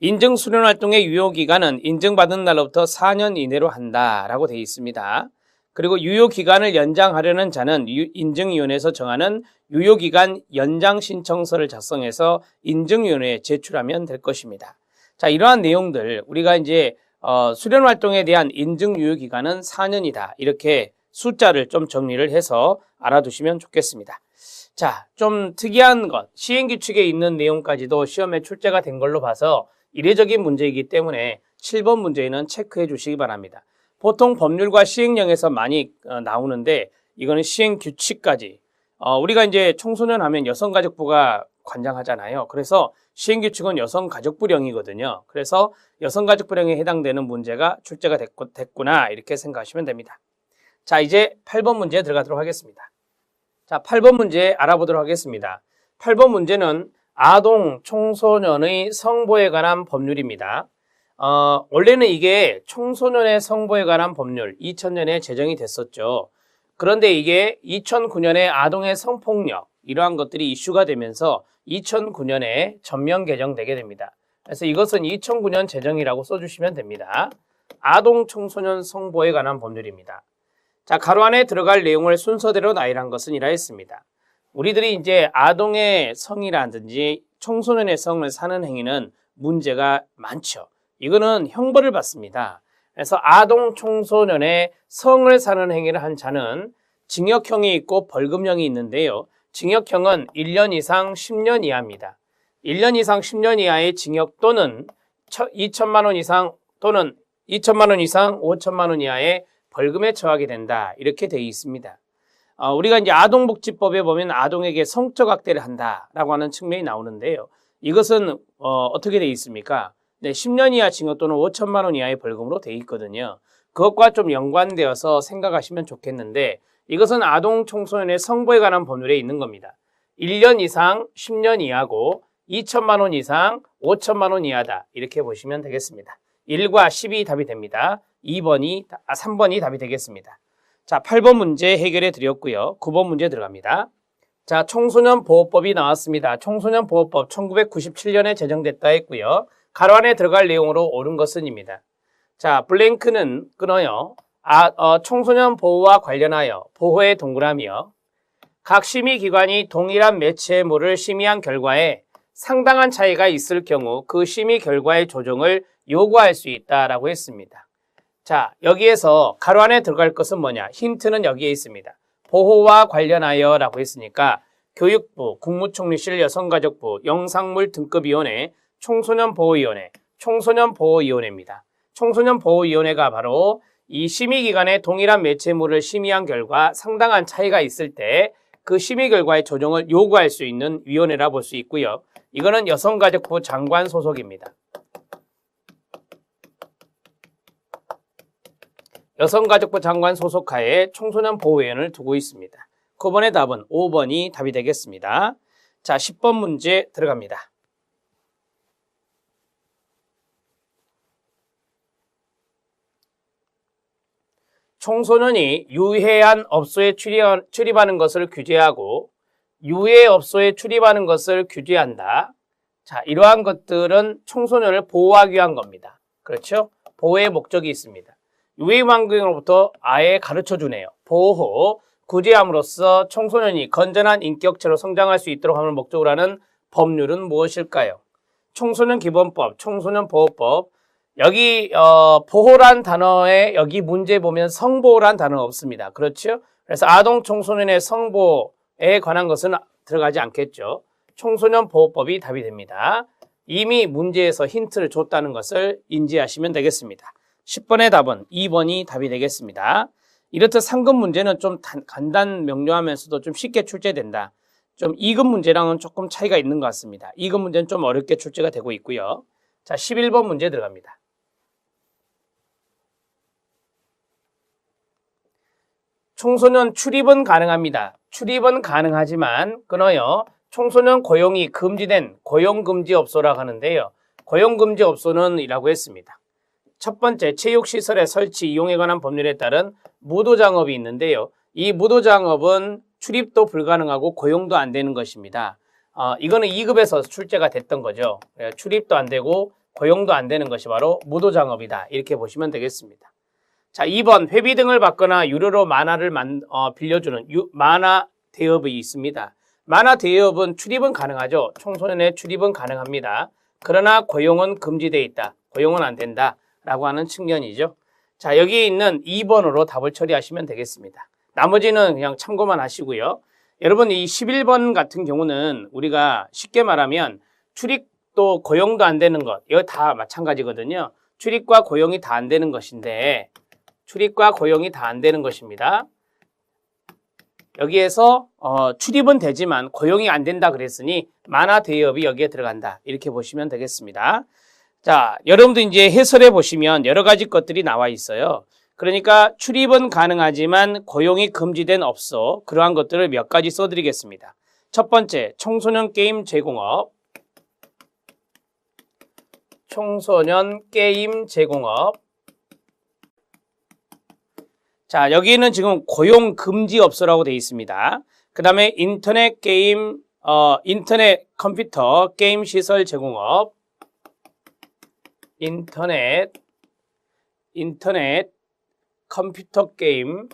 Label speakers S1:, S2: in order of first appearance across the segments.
S1: 인증 수련 활동의 유효 기간은 인증받은 날로부터 4년 이내로 한다라고 되어 있습니다. 그리고 유효 기간을 연장하려는 자는 유- 인증위원회에서 정하는 유효 기간 연장 신청서를 작성해서 인증위원회에 제출하면 될 것입니다. 자, 이러한 내용들 우리가 이제 어, 수련 활동에 대한 인증 유효 기간은 4년이다. 이렇게 숫자를 좀 정리를 해서 알아두시면 좋겠습니다. 자, 좀 특이한 것, 시행 규칙에 있는 내용까지도 시험에 출제가 된 걸로 봐서 이례적인 문제이기 때문에 7번 문제에는 체크해 주시기 바랍니다. 보통 법률과 시행령에서 많이 어, 나오는데 이거는 시행 규칙까지 어, 우리가 이제 청소년 하면 여성가족부가 관장하잖아요. 그래서 시행 규칙은 여성가족부령이거든요. 그래서 여성가족부령에 해당되는 문제가 출제가 됐구, 됐구나 이렇게 생각하시면 됩니다. 자, 이제 8번 문제 들어가도록 하겠습니다. 자, 8번 문제 알아보도록 하겠습니다. 8번 문제는 아동 청소년의 성보에 관한 법률입니다. 어, 원래는 이게 청소년의 성보에 관한 법률 2000년에 제정이 됐었죠. 그런데 이게 2009년에 아동의 성폭력 이러한 것들이 이슈가 되면서 2009년에 전면 개정되게 됩니다. 그래서 이것은 2009년 제정이라고 써주시면 됩니다. 아동 청소년 성보에 관한 법률입니다. 자, 가로 안에 들어갈 내용을 순서대로 나열한 것은 이러했습니다. 우리들이 이제 아동의 성이라든지 청소년의 성을 사는 행위는 문제가 많죠. 이거는 형벌을 받습니다. 그래서 아동 청소년의 성을 사는 행위를 한 자는 징역형이 있고 벌금형이 있는데요. 징역형은 1년 이상 10년 이하입니다. 1년 이상 10년 이하의 징역 또는 2천만 원 이상 또는 2천만 원 이상 5천만 원 이하의 벌금에 처하게 된다. 이렇게 되어 있습니다. 어, 우리가 이제 아동복지법에 보면 아동에게 성적 학대를 한다라고 하는 측면이 나오는데요. 이것은 어, 떻게 되어 있습니까? 네, 10년 이하 징역 또는 5천만 원 이하의 벌금으로 되어 있거든요. 그것과 좀 연관되어서 생각하시면 좋겠는데 이것은 아동 청소년의 성보에 관한 법률에 있는 겁니다. 1년 이상 10년 이하고 2천만 원 이상 5천만 원 이하다. 이렇게 보시면 되겠습니다. 1과 10이 답이 됩니다. 2번이 아 3번이 답이 되겠습니다. 자, 8번 문제 해결해 드렸고요. 9번 문제 들어갑니다. 자, 청소년 보호법이 나왔습니다. 청소년 보호법 1997년에 제정됐다 했고요. 가로 안에 들어갈 내용으로 옳은 것은입니다. 자, 블랭크는 끊어요. 아, 어, 청소년 보호와 관련하여 보호의 동그라미요. 각 심의 기관이 동일한 매체물을 심의한 결과에 상당한 차이가 있을 경우 그 심의 결과의 조정을 요구할 수 있다라고 했습니다. 자, 여기에서 가로 안에 들어갈 것은 뭐냐? 힌트는 여기에 있습니다. 보호와 관련하여 라고 했으니까 교육부, 국무총리실 여성가족부, 영상물 등급위원회, 청소년보호위원회, 청소년보호위원회입니다. 청소년보호위원회가 바로 이 심의기관의 동일한 매체물을 심의한 결과 상당한 차이가 있을 때 그 심의 결과의 조정을 요구할 수 있는 위원회라 볼 수 있고요. 이거는 여성가족부 장관 소속입니다. 여성가족부 장관 소속하에 청소년 보호위원을 두고 있습니다. 9번의 답은 5번이 답이 되겠습니다. 자, 10번 문제 들어갑니다. 청소년이 유해한 업소에 출입- 출입하는 것을 규제하고 유해 업소에 출입하는 것을 규제한다. 자, 이러한 것들은 청소년을 보호하기 위한 겁니다. 그렇죠? 보호의 목적이 있습니다. 유해 환경으로부터 아예 가르쳐 주네요. 보호, 구제함으로써 청소년이 건전한 인격체로 성장할 수 있도록 하는 목적으로 하는 법률은 무엇일까요? 청소년 기본법, 청소년 보호법. 여기 어, 보호란 단어에 여기 문제 보면 성보호란 단어 없습니다. 그렇죠? 그래서 아동 청소년의 성보에 관한 것은 들어가지 않겠죠. 청소년 보호법이 답이 됩니다. 이미 문제에서 힌트를 줬다는 것을 인지하시면 되겠습니다. 10번의 답은 2번이 답이 되겠습니다. 이렇듯 상급 문제는 좀 단- 간단 명료하면서도 좀 쉽게 출제된다. 좀 2급 문제랑은 조금 차이가 있는 것 같습니다. 2급 문제는 좀 어렵게 출제가 되고 있고요. 자, 11번 문제 들어갑니다. 청소년 출입은 가능합니다. 출입은 가능하지만 끊어요. 청소년 고용이 금지된 고용금지 업소라고 하는데요. 고용금지 업소는 이라고 했습니다. 첫 번째, 체육시설의 설치, 이용에 관한 법률에 따른 무도장업이 있는데요. 이 무도장업은 출입도 불가능하고 고용도 안 되는 것입니다. 어, 이거는 2급에서 출제가 됐던 거죠. 예, 출입도 안 되고 고용도 안 되는 것이 바로 무도장업이다. 이렇게 보시면 되겠습니다. 자, 2번 회비 등을 받거나 유료로 만화를 만, 어, 빌려주는 유, 만화 대업이 있습니다. 만화 대업은 출입은 가능하죠. 청소년의 출입은 가능합니다. 그러나 고용은 금지되어 있다. 고용은 안 된다. 라고 하는 측면이죠. 자, 여기 있는 2번으로 답을 처리하시면 되겠습니다. 나머지는 그냥 참고만 하시고요. 여러분, 이 11번 같은 경우는 우리가 쉽게 말하면 출입도 고용도 안 되는 것, 이거 다 마찬가지거든요. 출입과 고용이 다 안 되는 것인데, 출입과 고용이 다 안 되는 것입니다. 여기에서 어, 출입은 되지만 고용이 안 된다 그랬으니 만화 대업이 여기에 들어간다. 이렇게 보시면 되겠습니다. 자, 여러분도 이제 해설해 보시면 여러 가지 것들이 나와 있어요. 그러니까 출입은 가능하지만 고용이 금지된 업소 그러한 것들을 몇 가지 써드리겠습니다. 첫 번째, 청소년 게임 제공업. 청소년 게임 제공업. 자, 여기는 지금 고용 금지 업소라고 되어 있습니다. 그 다음에 인터넷 게임, 어, 인터넷 컴퓨터 게임 시설 제공업. 인터넷, 인터넷 컴퓨터 게임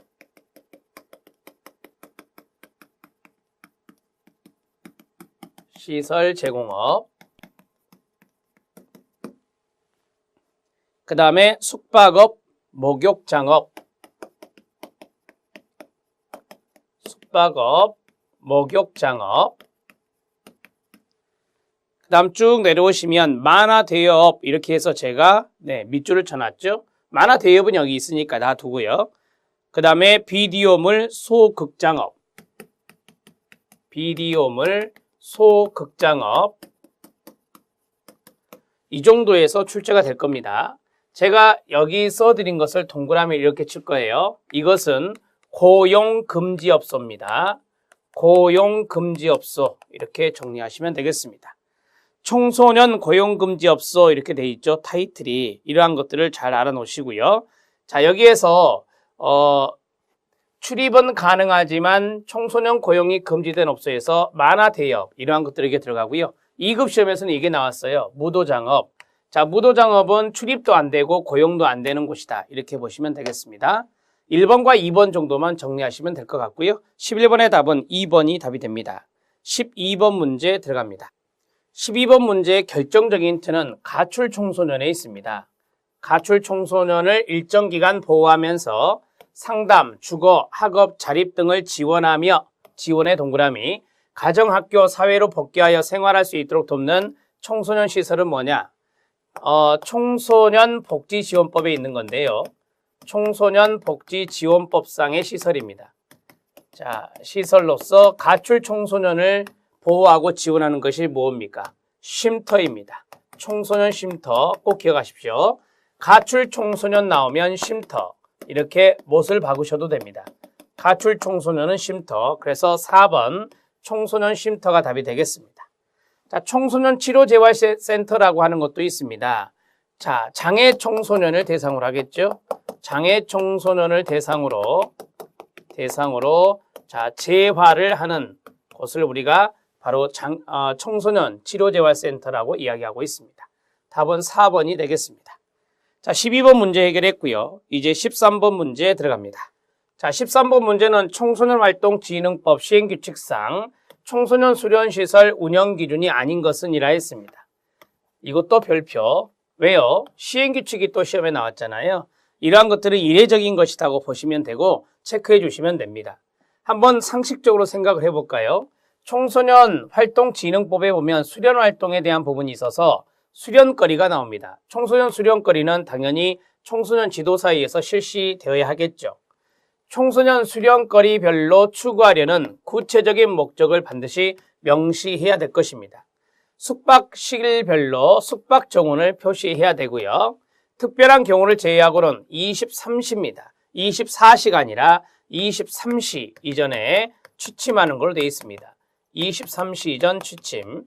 S1: 시설 제공업. 그 다음에 숙박업, 목욕장업. 숙박업, 목욕장업. 그 다음 쭉 내려오시면 만화 대여업 이렇게 해서 제가 네, 밑줄을 쳐놨죠. 만화 대여업은 여기 있으니까 놔두고요. 그 다음에 비디오물 소극장업. 비디오물 소극장업. 이 정도에서 출제가 될 겁니다. 제가 여기 써드린 것을 동그라미 이렇게 칠 거예요. 이것은 고용금지업소입니다. 고용금지업소 이렇게 정리하시면 되겠습니다. 청소년 고용금지업소 이렇게 돼 있죠. 타이틀이 이러한 것들을 잘 알아놓으시고요. 자 여기에서 어, 출입은 가능하지만 청소년 고용이 금지된 업소에서 만화 대여 이러한 것들이 이게 들어가고요. 2급 시험에서는 이게 나왔어요. 무도장업. 자 무도장업은 출입도 안 되고 고용도 안 되는 곳이다. 이렇게 보시면 되겠습니다. 1번과 2번 정도만 정리하시면 될 것 같고요. 11번의 답은 2번이 답이 됩니다. 12번 문제 들어갑니다. 12번 문제의 결정적인 힌트는 가출 청소년에 있습니다. 가출 청소년을 일정 기간 보호하면서 상담, 주거, 학업, 자립 등을 지원하며 지원의 동그라미, 가정학교, 사회로 복귀하여 생활할 수 있도록 돕는 청소년 시설은 뭐냐? 어, 청소년 복지지원법에 있는 건데요. 청소년 복지지원법상의 시설입니다. 자, 시설로서 가출 청소년을 보호하고 지원하는 것이 뭡니까? 쉼터입니다. 청소년 쉼터 꼭 기억하십시오. 가출 청소년 나오면 쉼터 이렇게 못을 박으셔도 됩니다. 가출 청소년은 쉼터 그래서 4번 청소년 쉼터가 답이 되겠습니다. 자, 청소년 치료 재활 센터라고 하는 것도 있습니다. 자, 장애 청소년을 대상으로 하겠죠. 장애 청소년을 대상으로 대상으로 자 재활을 하는 곳을 우리가 바로 장, 어, 청소년 치료재활센터라고 이야기하고 있습니다. 답은 4번이 되겠습니다. 자, 12번 문제 해결했고요. 이제 13번 문제 들어갑니다. 자, 13번 문제는 청소년 활동 진흥법 시행 규칙상 청소년 수련 시설 운영 기준이 아닌 것은 이라 했습니다. 이것도 별표. 왜요? 시행 규칙이 또 시험에 나왔잖아요. 이러한 것들은 이례적인 것이라고 보시면 되고 체크해 주시면 됩니다. 한번 상식적으로 생각을 해볼까요? 청소년 활동 진흥법에 보면 수련 활동에 대한 부분이 있어서 수련거리가 나옵니다. 청소년 수련거리는 당연히 청소년 지도사회에서 실시되어야 하겠죠. 청소년 수련거리별로 추구하려는 구체적인 목적을 반드시 명시해야 될 것입니다. 숙박시일별로 숙박 정원을 표시해야 되고요. 특별한 경우를 제외하고는 23시입니다. 24시간이라 23시 이전에 취침하는 걸로 되어 있습니다. 23시 이전 취침.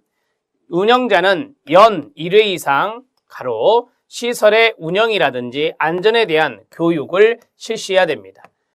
S1: 운영자는 연 1회 이상 가로 시설의 운영이라든지 안전에 대한 교육을 실시해야 됩니다.